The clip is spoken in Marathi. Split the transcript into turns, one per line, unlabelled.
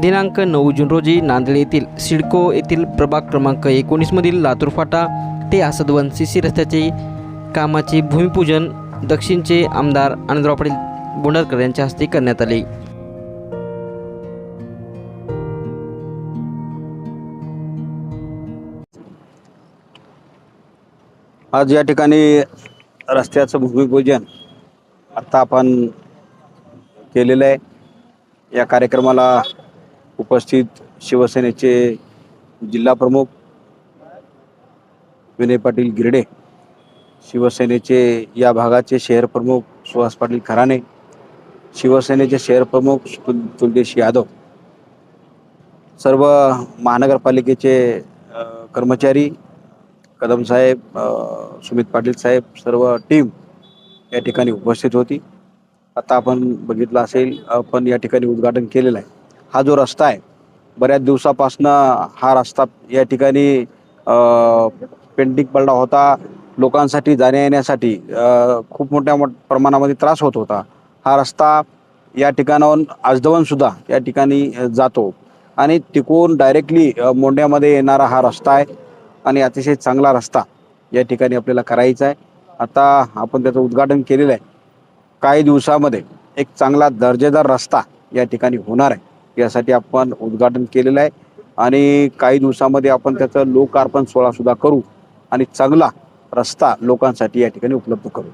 दिनांक नऊ जून रोजी नांदेड येथील सिडको येथील प्रभाग क्रमांक एकोणीसमधील लातूर फाटा ते आसदवन सी सी रस्त्याचे कामाचे भूमिपूजन दक्षिणचे आमदार आनंदराव पाटील बोंडारकर यांच्या हस्ते करण्यात आले.
आज या ठिकाणी रस्त्याचं भूमिपूजन आत्ता आपण केलेलं आहे. या कार्यक्रमाला उपस्थित शिवसेनेचे जिल्हाप्रमुख विनय पाटील गिरडे शिवसेनेचे या भागाचे शहर प्रमुख सुहास पाटील खराणे शिवसेनेचे शहर प्रमुख तुलदेश यादव सर्व महानगरपालिकेचे कर्मचारी कदम साहेब सुमित पाटील साहेब सर्व टीम या ठिकाणी उपस्थित होती. आता आपण बघितलं असेल आपण या ठिकाणी उद्घाटन केलेलं आहे. हा जो रस्ता आहे बऱ्याच दिवसापासनं हा रस्ता या ठिकाणी पेंटिंग पडला होता. लोकांसाठी जाण्या येण्यासाठी खूप मोठ्या मोठ प्रमाणामध्ये त्रास होत होता. हा रस्ता या ठिकाणाहून आजदवनसुद्धा या ठिकाणी जातो. आणि तिकून डायरेक्टली मोंड्यामध्ये येणारा हा रस्ता आहे. आणि अतिशय चांगला रस्ता या ठिकाणी आपल्याला करायचा आहे. आता आपण त्याचं उद्घाटन केलेलं आहे. काही दिवसामध्ये एक चांगला दर्जेदार रस्ता या ठिकाणी होणार आहे. यासाठी आपण उद्घाटन केलेलं आहे. आणि काही दिवसामध्ये आपण त्याचं लोकार्पण सोहळा सुद्धा करू आणि चांगला रस्ता लोकांसाठी या ठिकाणी उपलब्ध करू.